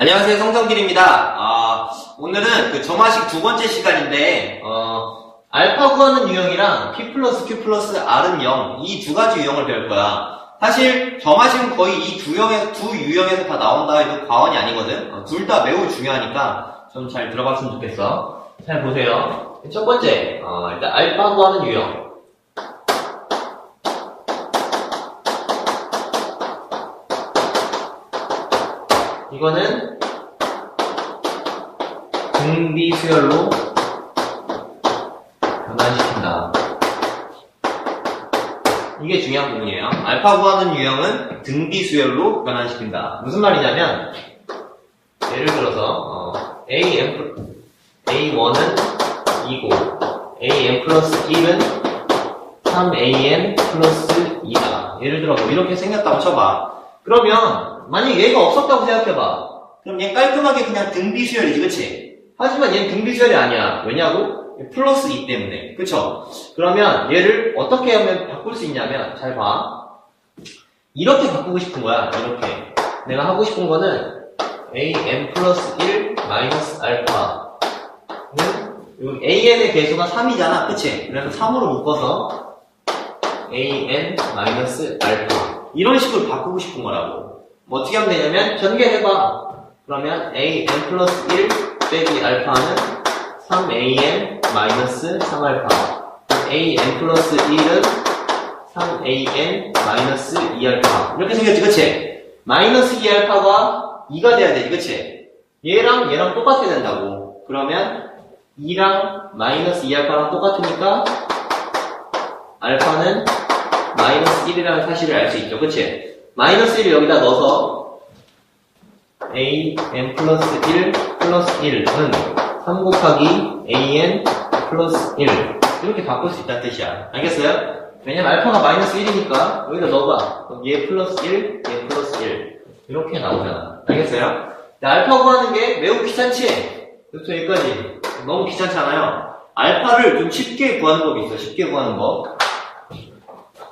안녕하세요, 성성길입니다. 아, 오늘은 그 점화식 두 번째 시간인데, 어, 알파 구하는 유형이랑 P 플러스 Q 플러스 R은 0, 이 두 가지 유형을 배울 거야. 사실, 점화식은 거의 이 두 유형에서, 두 유형에서 다 나온다 해도 과언이 아니거든. 어, 둘다 매우 중요하니까 좀 잘 들어봤으면 좋겠어. 잘 보세요. 첫 번째, 어, 일단 알파 구하는 유형. 이거는 등비 수열로 변환시킨다. 이게 중요한 부분이에요. 알파 구하는 유형은 등비 수열로 변환시킨다. 무슨 말이냐면 예를 들어서 어, AM A1은 2고 AM 플러스 1은 3AM 플러스 2다. 예를 들어 뭐 이렇게 생겼다고 쳐봐. 그러면 만약 얘가 없었다고 생각해봐. 그럼 얘 깔끔하게 그냥 등비수열이지, 그치? 하지만 얘는 등비수열이 아니야. 왜냐고? 플러스 2 때문에. 그쵸? 그러면 얘를 어떻게 하면 바꿀 수 있냐면 잘 봐. 이렇게 바꾸고 싶은 거야. 이렇게. 내가 하고 싶은 거는 am 플러스 1 마이너스 알파는 여기 an의 개수가 3이잖아. 그치? 그래서 3으로 묶어서 an 마이너스 알파 이런 식으로 바꾸고 싶은 거라고. 뭐 어떻게 하면 되냐면 전개해봐. 그러면 a n 플러스 1 빼기 알파는 3an 마이너스 3알파. a n 플러스 1은 3an 마이너스 2알파. 이렇게 생겼지, 그치? 마이너스 2알파가 2가 돼야 되지, 그치? 얘랑 얘랑 똑같게 된다고. 그러면 2랑 마이너스 2알파랑 똑같으니까 알파는 마이너스 1이라는 사실을 알 수 있죠. 그치? 마이너스 1을 여기다 넣어서 a n 플러스 1 플러스 1은 3 곱하기 a n 플러스 1 이렇게 바꿀 수 있다는 뜻이야. 알겠어요? 왜냐면 알파가 마이너스 1이니까 여기다 넣어봐. 그럼 얘 플러스 1, 얘 플러스 1 이렇게 나오잖아. 알겠어요? 알파 구하는 게 매우 귀찮지? 그렇죠? 여기까지. 너무 귀찮잖아요. 알파를 좀 쉽게 구하는 법이 있어. 쉽게 구하는 법.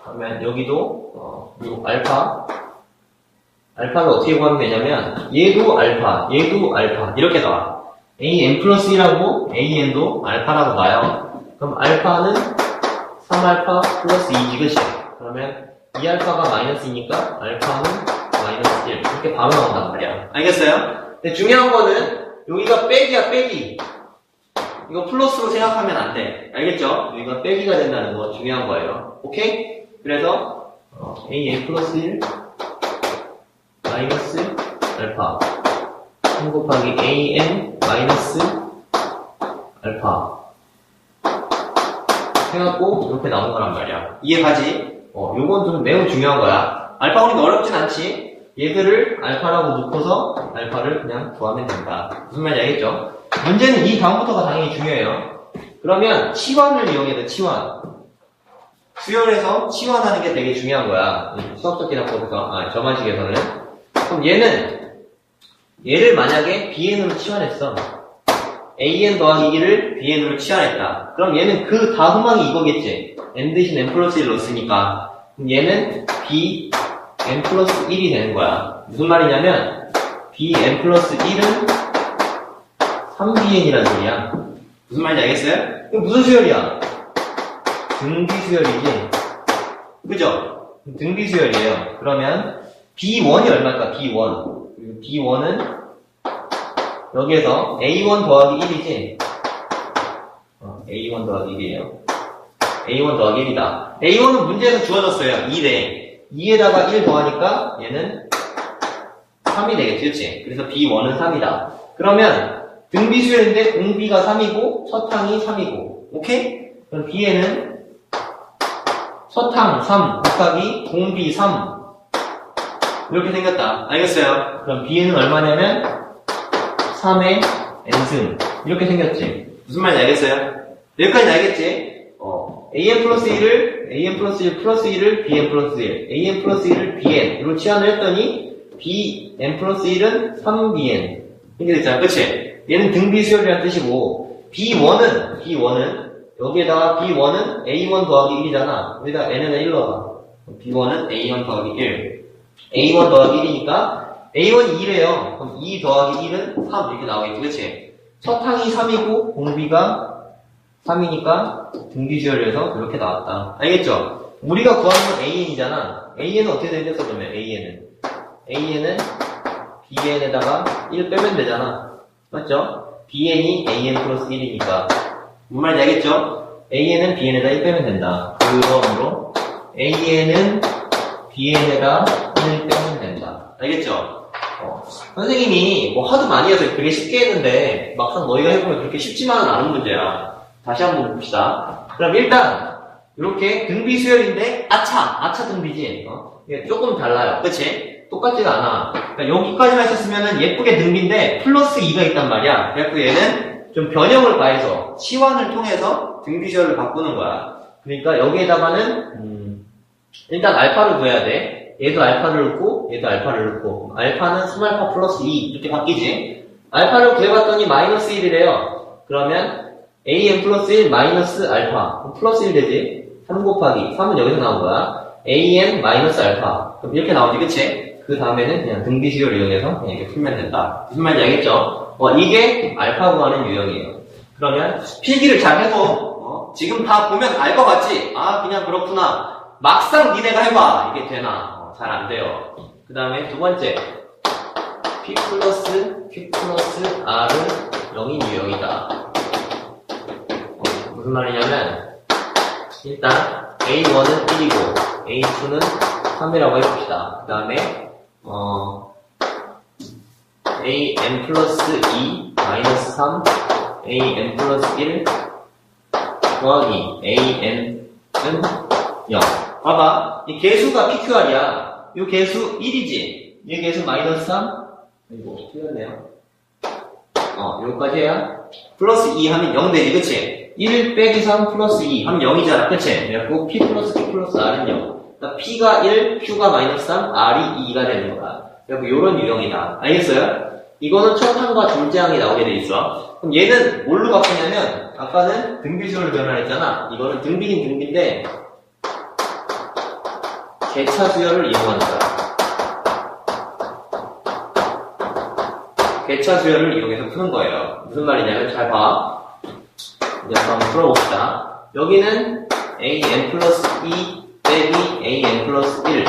그러면 여기도 어, 요 알파 알파를 어떻게 구하면 되냐면 얘도 알파 얘도 알파 이렇게 나와 an 플러스 1하고 an도 알파라고 나요 그럼 알파는 3알파 플러스 2지 그치? 그러면 2알파가 마이너스 2니까 알파는 마이너스 1 이렇게 바로 나온단 말이야 알겠어요? 근데 중요한 거는 여기가 빼기야 빼기 이거 플러스로 생각하면 안 돼. 알겠죠? 여기가 빼기가 된다는 거 중요한 거예요. 오케이? 그래서 어, a n 플러스 1 마이너스 알파 3 곱하기 a n 마이너스 알파 해갖고 이렇게 나온 거란 말이야. 이해가지? 어, 요건 좀 매우 중요한 거야. 알파 구하기 어렵진 않지? 얘들을 알파라고 놓고서 알파를 그냥 구하면 된다. 무슨 말인지 알겠죠? 문제는 이 다음부터가 당연히 중요해요. 그러면 치환을 이용해야 돼, 치환. 수열에서 치환하는 게 되게 중요한 거야. 음, 수학적 기납법에서, 아, 저만식에서는. 그럼 얘는, 얘를 만약에 bn으로 치환했어. an 더하기 2를 bn으로 치환했다. 그럼 얘는 그 다음항이 이거겠지. n 대신 n 플러스 1 넣었으니까. 그럼 얘는 b n 플러스 1이 되는 거야. 무슨 말이냐면, b n 플러스 1은 3bn이라는 소리야. 무슨 말인지 알겠어요? 이거 무슨 수열이야? 등비 수열이지. 그죠? 등비 수열이에요. 그러면 B1이 얼마일까? B1. 그리고 B1은 여기에서 A1 더하기 1이지. 어, A1 더하기 1이에요. A1 더하기 1이다. A1은 문제에서 주어졌어요. 2대. 2에다가 1 더하니까 얘는 3이 되겠지, 그치? 그래서 B1은 3이다. 그러면 등비 수열인데 공비가 3이고 첫항이 3이고 오케이? 그럼 B에는 서탕 3 곱하기 공비 3 이렇게 생겼다. 알겠어요? 그럼 B는 얼마냐면 3의 n승 이렇게 생겼지. 무슨 말인지 알겠어요? 여기까지 알겠지? 어, an 플러스 1을 an 플러스 1 플러스 1을 bn 플러스 1 an 플러스 1을 bn으로 치환을 했더니 bn 플러스 1은 3bn 이렇게 됐잖아. 그치? 얘는 등비수열이라는 뜻이고 b1은 b1은 여기에다가 b1은 a1 더하기 1이잖아. 여기다 n에다 1 넣어봐. b1은 a1 더하기 1. A1 더하기 1이니까 A1이 2래요. 그럼 2 더하기 1은 3 이렇게 나오겠지, 그치? 첫 항이 3이고 공비가 3이니까 등비주얼에서 이렇게 나왔다. 알겠죠? 우리가 구하는 건 AN이잖아. AN은 어떻게 되겠어, 그러면 AN은? AN은 BN에다가 1 빼면 되잖아. 맞죠? BN이 AN 플러스 1이니까. 뭔 말인지 알겠죠? AN은 BN에다 1 빼면 된다. 그러므로 AN은 BN에다 1 빼면 된다. 알겠죠? 어, 선생님이 뭐 하도 많이 해서 되게 쉽게 했는데 막상 너희가 해보면 그렇게 쉽지만은 않은 문제야. 다시 한번 봅시다. 그럼 일단 이렇게 등비 수열인데 아차, 아차 등비지. 어? 조금 달라요. 그치? 똑같지가 않아. 그러니까 여기까지만 있었으면 예쁘게 등비인데 플러스 2가 있단 말이야. 그래갖고 얘는 좀 변형을 가해서 치환을 통해서 등비 수열을 바꾸는 거야. 그러니까 여기에다가는 음, 일단 알파를 구해야 돼. 얘도 알파를 넣고 얘도 알파를 넣고 알파는 3알파 플러스 2 이렇게 바뀌지. 알파를 구해봤더니 마이너스 1이래요. 그러면 an 플러스 1 마이너스 알파 플러스 1 되지. 3 곱하기 3은 여기서 나온 거야. an 마이너스 알파 그럼 이렇게 나오지 그치? 그 다음에는 그냥 등비수열을 이용해서 그냥 이렇게 풀면 된다. 무슨 말인지 알겠죠? 어, 이게 알파 구하는 유형이에요. 그러면 필기를 잘 해서 어, 지금 다 보면 알 것 같지? 아 그냥 그렇구나. 막상 니네가 해봐 이게 되나? 어, 잘안 돼요. 그 다음에 두 번째 P 플러스 Q 플러스 R은 0인 유형이다. 어, 무슨 말이냐면 일단 A1은 1이고 A2는 3이라고 해봅시다. 그 다음에 어, AM 플러스 2 마이너스 3 AM 플러스 1 더하기 AN은 0 봐봐 이 개수가 PQR이야 이 개수 1이지? 이 개수 마이너스 3 이거 틀렸네요. 어 여기까지 해야 플러스 2 하면 0 되지 그치? 1 빼기 3 플러스 2 하면 0이잖아 그치? 그래갖고 P 플러스 Q 플러스 R은 0 그러니까 P가 1, Q가 마이너스 3, R이 2가 되는 거야 그래갖고 이런 유형이다. 알겠어요? 이거는 첫 항과 둘째 항이 나오게 돼 있어. 그럼 얘는 뭘로 바꾸냐면 아까는 등비수를 변환했잖아. 이거는 등비긴 등비인데 개차 수열을 거야. 개차 수열을 이용해서 푸는 거예요. 무슨 말이냐면 잘 봐. 이제 한번 풀어봅시다. 여기는 an 플러스 2 빼기 an 플러스 1.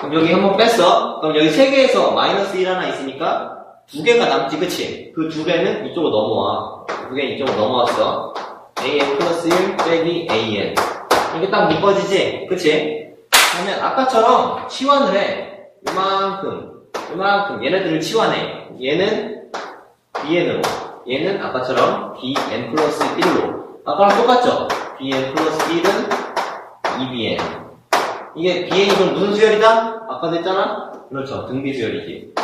그럼 여기 한번 뺐어. 그럼 여기 세 개에서 마이너스 1 하나 있으니까 두 개가 남지, 그치? 그 두 개는 이쪽으로 넘어와. 두 개는 이쪽으로 넘어왔어. an 플러스 1 빼기 an. 이게 딱 묶어지지? 그치? 그러면 아까처럼 치환을 해. 이만큼, 이만큼 얘네들을 치환해. 얘는 bn으로, 얘는 아까처럼 bn 플러스 1로. 아까랑 똑같죠? bn 플러스 1은 2bn. 이게 bn이 그럼 무슨 수열이다? 아까도 했잖아? 그렇죠. 등비 수열이지.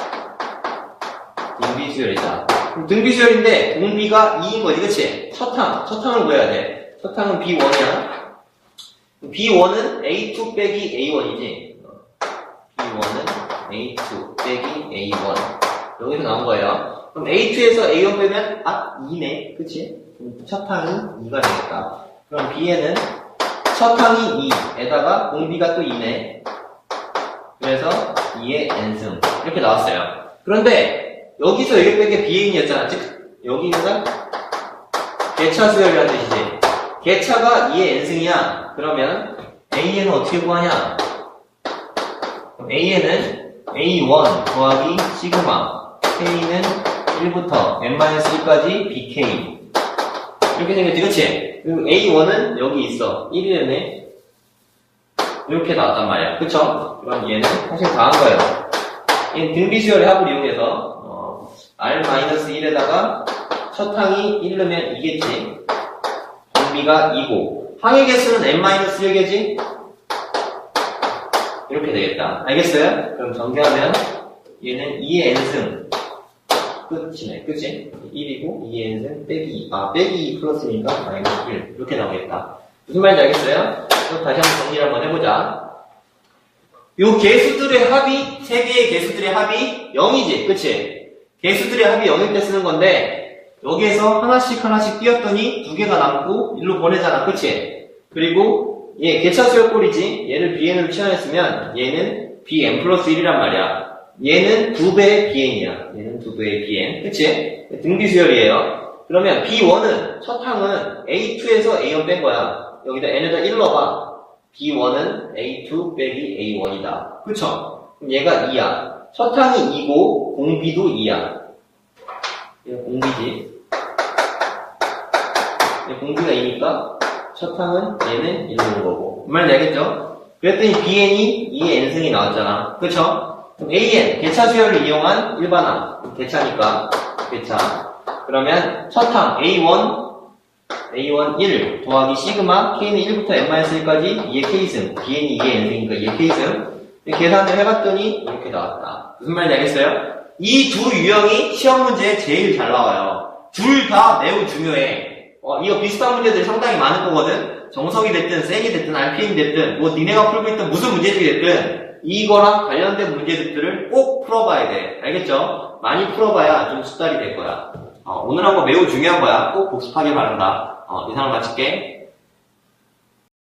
등비 수열이다. 그럼 등비 수열인데 공비가 2인 거지, 그치? 첫 항, 첫 항을 구해야 돼. 첫 항은 b1이야. B1은 A2 빼기 A1이지. B1은 A2 빼기 A1. 여기서 나온 거예요. 그럼 A2에서 A1 빼면, 아, 2네. 그치? 첫 항이 2가 되겠다. 그럼 B에는 첫 항이 2에다가 공비가 또 2네. 그래서 2의 n승. 이렇게 나왔어요. 그런데, 여기서 여기 뺀게 Bn이었잖아. 즉, 여기는 개차 수열이라는 뜻이지. 개차가 2의 n승이야. 그러면 AN은 어떻게 구하냐? AN은 A1 더하기 시그마 K는 1부터 n-1까지 BK 이렇게 생겼지 그치? 그리고 A1은 여기 있어 1이네 이렇게 나왔단 말이야 그쵸? 그럼 얘는 사실 다 한 거예요 얘는 등비수열의 합을 이용해서 어, R-1에다가 첫 항이 1이면 이겠지 공비가 2고 항의 개수는 n-1개지? 이렇게 되겠다. 알겠어요? 그럼 전개하면 얘는 2의 n승 끝이네. 그치? 1이고 2의 n승 빼기 2. 아, 빼기 2 플러스니까 마이너스 1. 이렇게 나오겠다. 무슨 말인지 알겠어요? 그럼 다시 한번 정리를 한번 해보자. 요 개수들의 합이, 세 개의 개수들의 합이 0이지. 그치? 개수들의 합이 0일 때 쓰는 건데, 여기에서 하나씩 하나씩 띄었더니 두 개가 남고 일로 보내잖아. 그치? 그리고 얘 개차수열 꼴이지. 얘를 bn으로 치환했으면 얘는 bn 플러스 1이란 말이야. 얘는 2배의 bn이야. 얘는 2배의 bn. 그치? 등비수열이에요. 그러면 b1은, 첫 항은 a2에서 a1 뺀 거야. 여기다 n에다 1 넣어봐. b1은 a2 빼기 a1이다. 그쵸? 그럼 얘가 2야. 첫 항이 2고, 공비도 2야. 얘가 공비지. 얘 공비가 2니까, 첫 항은 얘는 1로 온 거고. 말인지 알겠죠? 그랬더니 bn이 2의 n승이 나왔잖아. 그쵸? 그럼 an, 개차 수열을 이용한 일반항. 개차니까, 개차. 그러면 첫 항, a1, a1 1 더하기 시그마, k는 1부터 n-1까지 2의 k승, bn이 2의 n승이니까 2의 k승. 계산을 해봤더니 이렇게 나왔다. 무슨 말인지 알겠어요? 이 두 유형이 시험 문제에 제일 잘 나와요. 둘 다 매우 중요해. 어, 이거 비슷한 문제들이 상당히 많을 거거든? 정석이 됐든, 셀이 됐든, RPM이 됐든, 뭐 니네가 풀고 있던 무슨 문제집이 됐든, 이거랑 관련된 문제들을 꼭 풀어봐야 돼. 알겠죠? 많이 풀어봐야 좀 숙달이 될 거야. 어, 오늘 한 거 매우 중요한 거야. 꼭 복습하길 바란다. 어, 이상을 마칠게.